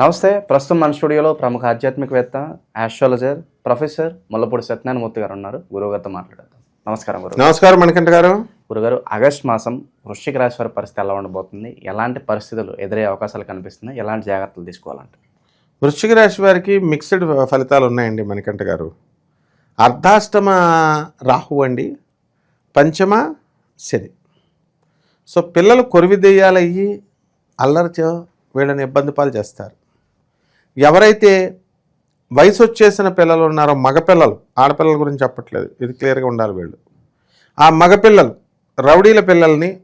నమస్తే ప్రస్తుతం మన స్టూడియోలో ప్రముఖ ఆధ్యాత్మికవేత్త ఆస్ట్రాలజర్ ప్రొఫెసర్ ముల్లపూడి సత్యనారాయణమూర్తి గారు ఉన్నారు. గురువుగారితో మాట్లాడదాం. నమస్కారం గురువు నమస్కారం మణికంఠ గారు. గురుగారు ఆగస్ట్ మాసం వృశ్చిక రాశి వారి పరిస్థితి ఎలా ఉండబోతుంది? ఎలాంటి పరిస్థితులు ఎదురయ్యే అవకాశాలు కనిపిస్తున్నాయి? ఎలాంటి జాగ్రత్తలు తీసుకోవాలంటే? వృశ్చిక రాశి వారికి మిక్స్డ్ ఫలితాలు ఉన్నాయండి మణికంఠ గారు. అర్ధాష్టమ రాహు అండి పంచమ శని. సో పిల్లలు కొరివిదెయ్యాలయ్యి అల్లరిచో వీళ్ళని ఇబ్బంది పాలు చేస్తారు. ఎవరైతే వయసు వచ్చేసిన పిల్లలు ఉన్నారో మగపిల్లలు ఆడపిల్లల గురించి చెప్పట్లేదు. ఇది క్లియర్గా ఉండాలి వీళ్ళు. ఆ మగపిల్లలు రౌడీల పిల్లల్ని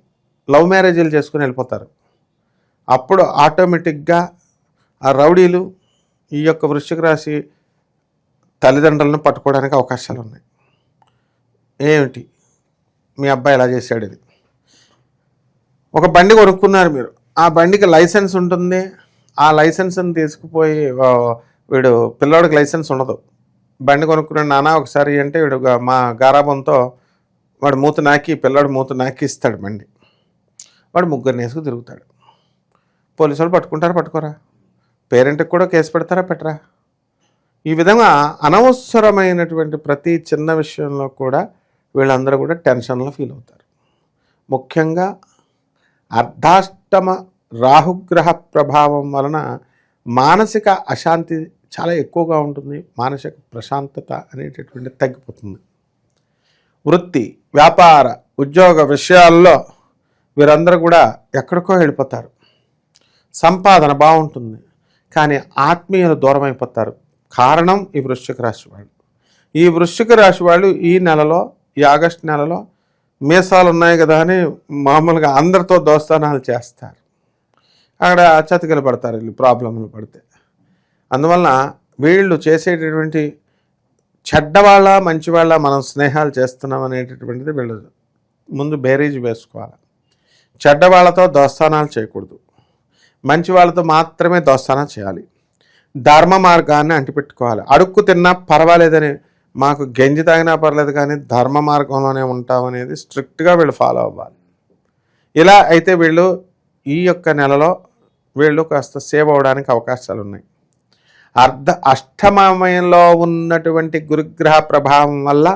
లవ్ మ్యారేజీలు చేసుకుని వెళ్ళిపోతారు. అప్పుడు ఆటోమేటిక్గా ఆ రౌడీలు ఈ యొక్క వృశ్చిక రాశి తల్లిదండ్రులను పట్టుకోవడానికి అవకాశాలు ఉన్నాయి. ఏమిటి? మీ అబ్బాయి ఎలా చేశాడు ఇది? ఒక బండి కొనుక్కున్నారు మీరు. ఆ బండికి లైసెన్స్ ఉంటుంది. ఆ లైసెన్స్ని తీసుకుపోయి వీడు పిల్లోడికి లైసెన్స్ ఉండదు. బండి కొనుక్కున్నాడు నాన్న ఒకసారి అంటే వీడు మా గారాబంతో వాడు మూత నాకి పిల్లోడు మూత నాకి ఇస్తాడు బండి. వాడు ముగ్గురిని వేసుకు తిరుగుతాడు. పోలీసు వాళ్ళు పట్టుకుంటారా పట్టుకోరా? పేరెంట్కి కూడా కేసు పెడతారా పెట్టరా? ఈ విధంగా అనవసరమైనటువంటి ప్రతి చిన్న విషయంలో కూడా వీళ్ళందరూ కూడా టెన్షన్లో ఫీల్ అవుతారు ముఖ్యంగా అర్ధాష్టమ రాహుగ్రహ ప్రభావం వలన మానసిక అశాంతి చాలా ఎక్కువగా ఉంటుంది. మానసిక ప్రశాంతత అనేటటువంటి తగ్గిపోతుంది. వృత్తి వ్యాపార ఉద్యోగ విషయాల్లో వీరందరూ కూడా ఎక్కడికో వెళ్ళిపోతారు. సంపాదన బాగుంటుంది. కానీ ఆత్మీయులు దూరం అయిపోతారు కారణం ఈ వృశ్చిక రాశి వాళ్ళు. ఈ వృశ్చిక రాశి వాళ్ళు ఈ నెలలో ఈ ఆగస్టు నెలలో మీసాలు ఉన్నాయి కదా అని మామూలుగా అందరితో దోస్తానాలు చేస్తారు. అక్కడ చతికిలు పడతారు వీళ్ళు ప్రాబ్లంలు పడితే. అందువలన వీళ్ళు చేసేటటువంటి చెడ్డవాళ్ళ మంచివాళ్ళ మనం స్నేహాలు చేస్తున్నాం అనేటటువంటిది వీళ్ళు ముందు బేరీజ్ వేసుకోవాలి. చెడ్డవాళ్ళతో దోస్తానాలు చేయకూడదు. మంచి వాళ్ళతో మాత్రమే దోస్తానా చేయాలి. ధర్మ మార్గాన్ని అంటిపెట్టుకోవాలి. అడుక్కు తిన్నా పర్వాలేదని మాకు గంజి తాగినా పర్లేదు కానీ ధర్మ మార్గంలోనే ఉంటామనేది స్ట్రిక్ట్గా వీళ్ళు ఫాలో అవ్వాలి. ఇలా అయితే వీళ్ళు ఈ యొక్క నెలలో వీళ్ళు కాస్త సేవ్ అవడానికి అవకాశాలు ఉన్నాయి అర్ధ అష్టమయంలో ఉన్నటువంటి గురుగ్రహ ప్రభావం వల్ల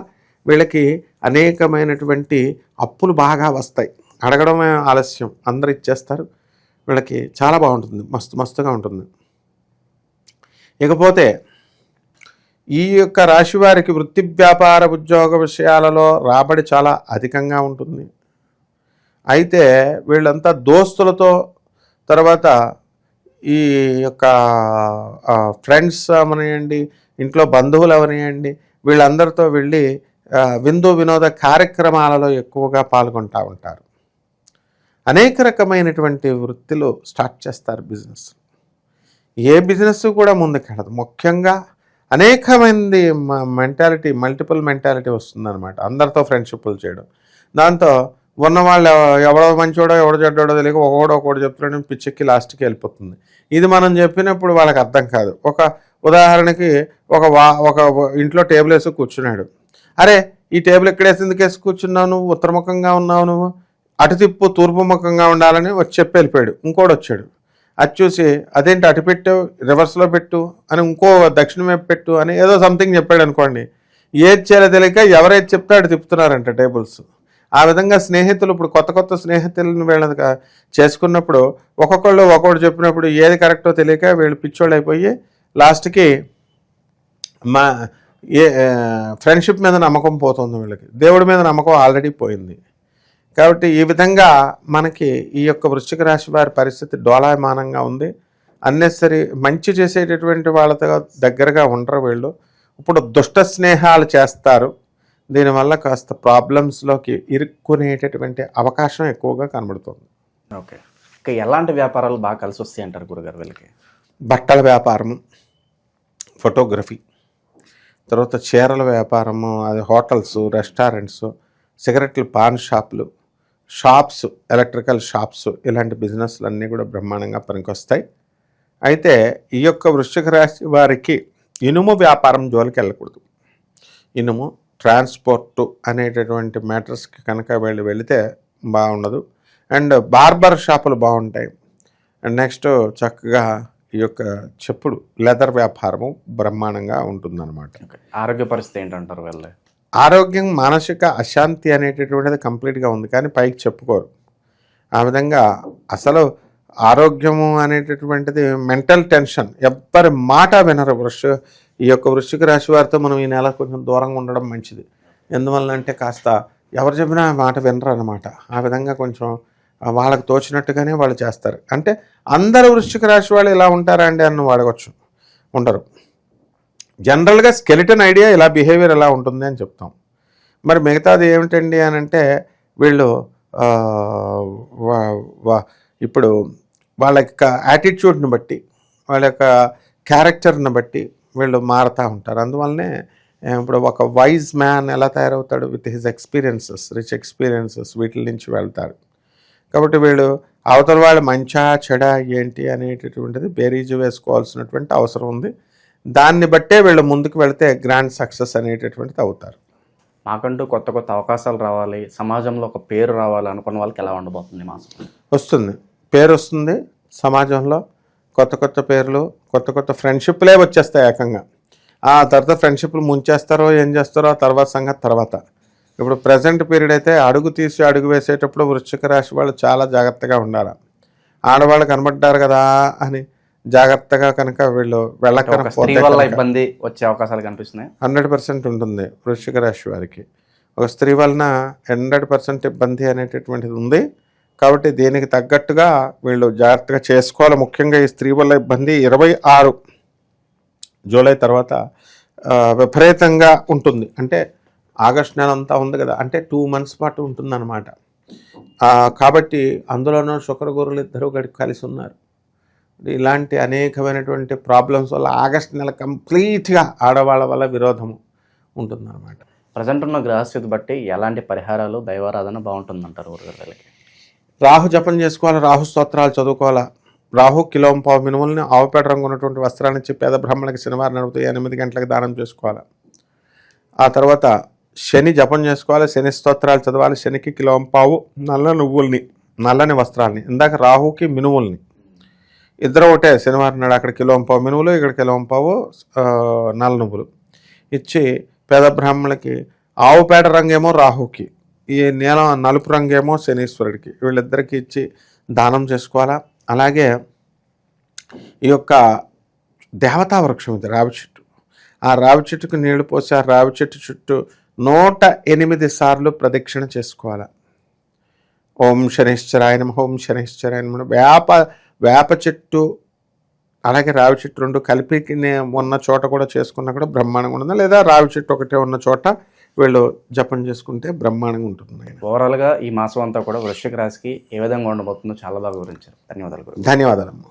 వీళ్ళకి అనేకమైనటువంటి అప్పులు బాగా వస్తాయి. అడగడమే ఆలస్యం. అందరు ఇచ్చేస్తారు. వీళ్ళకి చాలా బాగుంటుంది. మస్తు మస్తుగా ఉంటుంది. ఇకపోతే ఈ యొక్క రాశి వారికి వృత్తి వ్యాపార ఉద్యోగ విషయాలలో రాబడి చాలా అధికంగా ఉంటుంది. అయితే వీళ్ళంతా దోస్తులతో తర్వాత ఈ యొక్క ఫ్రెండ్స్ అవనియండి ఇంట్లో బంధువులు అవనియండి వీళ్ళందరితో వెళ్ళి విందు వినోద కార్యక్రమాలలో ఎక్కువగా పాల్గొంటూ ఉంటారు. అనేక రకమైనటువంటి వృత్తిలు స్టార్ట్ చేస్తారు బిజినెస్. ఏ బిజినెస్ కూడా ముందుకెళ్ళదు. ముఖ్యంగా అనేకమంది మెంటాలిటీ మల్టిపుల్ మెంటాలిటీ వస్తుందన్నమాట. అందరితో ఫ్రెండ్షిప్లు చేయడం. దాంతో ఉన్నవాళ్ళు ఎవ- ఎవడో మంచోడో ఎవడో చెడ్డోడో తెలియక ఒకడో ఒకటి చెప్తున్నాడు పిచ్చెక్కి లాస్ట్కి వెళ్ళిపోతుంది. ఇది మనం చెప్పినప్పుడు వాళ్ళకి అర్థం కాదు. ఒక ఉదాహరణకి ఒక వా ఒక ఇంట్లో టేబుల్ వేసి కూర్చున్నాడు. అరే ఈ టేబుల్ ఎక్కడేసి ఎందుకు వేసి కూర్చున్నావు నువ్వు? ఉత్తరముఖంగా ఉన్నావు నువ్వు? అటు తిప్పు తూర్పు ముఖంగా ఉండాలని వచ్చి చెప్పి వెళ్ళిపోయాడు. ఇంకోటి వచ్చాడు. అది చూసి అదేంటి అటు పెట్టు రివర్స్లో పెట్టు అని ఇంకో దక్షిణం వైపు పెట్టు అని ఏదో సంథింగ్ చెప్పాడు అనుకోండి. ఏది చేయాలో తెలియక ఎవరైతే చెప్తే అటు తిప్పుతున్నారంట టేబుల్స్. ఆ విధంగా స్నేహితులు ఇప్పుడు కొత్త కొత్త స్నేహితులను వీళ్ళని చేసుకున్నప్పుడు ఒక్కొక్కళ్ళు ఒక్కొక్కటి చెప్పినప్పుడు ఏది కరెక్టో తెలియక వీళ్ళు పిచ్చోళ్ళు అయిపోయి లాస్ట్కి మా ఏ ఫ్రెండ్షిప్ మీద నమ్మకం పోతుంది వీళ్ళకి. దేవుడి మీద నమ్మకం ఆల్రెడీ పోయింది. కాబట్టి ఈ విధంగా మనకి ఈ యొక్క వృశ్చిక రాశి వారి పరిస్థితి డోలాయమానంగా ఉంది. అన్నెసరి మంచి చేసేటటువంటి వాళ్ళతో దగ్గరగా ఉండరు వీళ్ళు. ఇప్పుడు దుష్ట స్నేహాలు చేస్తారు. దీనివల్ల కాస్త ప్రాబ్లమ్స్లోకి ఇరుక్కునేటటువంటి అవకాశం ఎక్కువగా కనబడుతుంది. ఓకే. ఇక ఎలాంటి వ్యాపారాలు బాగా కలిసి వస్తాయి అంటారు గురుగారు వీళ్ళకి? బట్టల వ్యాపారము ఫోటోగ్రఫీ తర్వాత చీరల వ్యాపారము అది హోటల్స్ రెస్టారెంట్స్ సిగరెట్లు పాన్ షాపులు షాప్స్ ఎలక్ట్రికల్ షాప్స్ ఇలాంటి బిజినెస్లు అన్నీ కూడా బ్రహ్మాండంగా పనికొస్తాయి. అయితే ఈ యొక్క వృశ్చిక రాశి వారికి ఇనుము వ్యాపారం జోలికి వెళ్ళకూడదు. ఇనుము ట్రాన్స్పోర్ట్ అనేటటువంటి మ్యాటర్స్కి కనుక వెళ్ళి వెళితే బాగుండదు. అండ్ బార్బర్ షాపులు బాగుంటాయి. అండ్ నెక్స్ట్ చక్కగా ఈ యొక్క చెప్పుడు లెదర్ వ్యాపారము బ్రహ్మాండంగా ఉంటుందన్నమాట. ఆరోగ్య పరిస్థితి ఏంటంటారు వీళ్ళ? ఆరోగ్యం మానసిక అశాంతి అనేటటువంటిది కంప్లీట్గా ఉంది కానీ పైకి చెప్పుకోరు. ఆ విధంగా అసలు ఆరోగ్యము అనేటటువంటిది మెంటల్ టెన్షన్. ఎవ్వరి మాట వినరు. వృష ఈ యొక్క వృశ్చిక రాశి వారితో మనం ఈ నెల కొంచెం దూరంగా ఉండడం మంచిది. ఎందువల్ల అంటే కాస్త ఎవరు చెప్పినా ఆ మాట వినరు అనమాట ఆ విధంగా కొంచెం వాళ్ళకు వాళ్ళకి తోచినట్టుగానే వాళ్ళు చేస్తారు. అంటే అందరు వృశ్చిక రాశి వాళ్ళు ఇలా ఉంటారా అండి అని వాడవచ్చు ఉండరు. జనరల్గా స్కెలిటన్ ఐడియా ఇలా బిహేవియర్ ఎలా ఉంటుంది అని చెప్తాం. మరి మిగతాది ఏమిటండి అని అంటే వీళ్ళు ఇప్పుడు వాళ్ళ యొక్క యాటిట్యూడ్ని బట్టి వాళ్ళ యొక్క క్యారెక్టర్ని బట్టి వీళ్ళు మారుతూ ఉంటారు. అందువల్లనే ఇప్పుడు ఒక వైజ్ మ్యాన్ ఎలా తయారవుతాడు? With his experiences rich experiences వీటి నుంచి వెళ్తారు. కాబట్టి వీళ్ళు అవతల వాళ్ళు మంచా చెడ ఏంటి అనేటటువంటిది బేరీజు వేసుకోవాల్సినటువంటి అవసరం ఉంది. దాన్ని బట్టే వీళ్ళు ముందుకు వెళితే గ్రాండ్ సక్సెస్ అనేటటువంటిది అవుతారు. మాకంటూ కొత్త కొత్త అవకాశాలు రావాలి. సమాజంలో ఒక పేరు రావాలి అనుకున్న వాళ్ళకి ఎలా ఉండబోతుంది మాసం? వస్తుంది. పేరు వస్తుంది. సమాజంలో కొత్త కొత్త పేర్లు కొత్త కొత్త ఫ్రెండ్షిప్లే వచ్చేస్తాయి ఏకంగా. ఆ తర్వాత ఫ్రెండ్షిప్లు ముంచేస్తారో ఏం చేస్తారో ఆ తర్వాత సంగతి తర్వాత. ఇప్పుడు ప్రజెంట్ పీరియడ్ అయితే అడుగు తీసి అడుగు వేసేటప్పుడు వృశ్చిక రాశి వాళ్ళు చాలా జాగ్రత్తగా ఉండాలి? ఆడవాళ్ళు కనబడ్డారు కదా అని జాగ్రత్తగా కనుక వీళ్ళు వెళ్ళకపోతే ఇబ్బంది వచ్చే అవకాశాలు కనిపిస్తున్నాయి. హండ్రెడ్ పర్సెంట్ ఉంటుంది వృశ్చిక రాశి వారికి. ఒక స్త్రీ వలన హండ్రెడ్ పర్సెంట్ ఇబ్బంది అనేటటువంటిది ఉంది. కాబట్టి దీనికి తగ్గట్టుగా వీళ్ళు జాగ్రత్తగా చేసుకోవాలి. ముఖ్యంగా ఈ స్త్రీ వల్ల ఇబ్బంది ఇరవై ఆరు జూలై తర్వాత విపరీతంగా ఉంటుంది. అంటే ఆగస్ట్ నెల అంతా ఉంది కదా అంటే టూ మంత్స్ పాటు ఉంటుందన్నమాట. కాబట్టి అందులోనూ శుక్ర గురులు ఇద్దరు గడికి కలిసి ఉన్నారు. ఇలాంటి అనేకమైనటువంటి ప్రాబ్లమ్స్ వల్ల ఆగస్ట్ నెల కంప్లీట్గా ఆడవాళ్ళ వల్ల విరోధము ఉంటుందన్నమాట. ప్రజెంట్ ఉన్న గ్రహస్థితి బట్టి ఎలాంటి పరిహారాలు దైవారాధన బాగుంటుందంటారు ఊరుగారికి రాహు జపం చేసుకోవాలి? రాహు స్తోత్రాలు చదువుకోవాలా? రాహు కిలోం పావు మినుములని ఆవుపేట రంగు ఉన్నటువంటి వస్త్రాన్ని ఇచ్చి పేద బ్రాహ్మణులకి శనివారం నడుపుతూ ఎనిమిది గంటలకు దానం చేసుకోవాలి? ఆ తర్వాత శని జపం చేసుకోవాలి? శని స్తోత్రాలు చదవాలి. శనికి కిలోం పావు నల్ల నువ్వుల్ని నల్లని వస్త్రాలని ఇందాక రాహుకి మినువుల్ని ఇద్దరు ఒకటే శనివారం నాడు అక్కడ కిలోం పావు మినువులు ఇక్కడ కిలోం పావు నల్ల నువ్వులు. ఇచ్చి పేద బ్రాహ్మణులకి ఆవు పేడ రంగేమో రాహుకి. ఈ నీల నలుపు రంగేమో శనీశ్వరుడికి. వీళ్ళిద్దరికి ఇచ్చి దానం చేసుకోవాలా? అలాగే ఈ యొక్క దేవతా వృక్షం ఇది రావి చెట్టు. ఆ రావి చెట్టుకు నీళ్ళు పోసి ఆ రావి చెట్టు చుట్టూ నూట ఎనిమిది సార్లు ప్రదక్షిణ చేసుకోవాలి? ఓం శనిశ్చరాయ నమ ఓం శనిశ్చరాయ నమ వేప వేప చెట్టు అలాగే రావి చెట్టు రెండు కలిపి ఉన్న చోట కూడా చేసుకున్నా కూడా బ్రహ్మాండంగా ఉంటుంది? లేదా రావి చెట్టు ఒకటే ఉన్న చోట వీళ్ళు జపం చేసుకుంటే బ్రహ్మాండంగా ఉంటుంది ఓవరాల్గా ఈ మాసం అంతా కూడా వృశ్చిక రాశికి ఏ విధంగా ఉండబోతుందో చాలా బాగా వివరించారు. ధన్యవాదాలు ధన్యవాదాలమ్మా.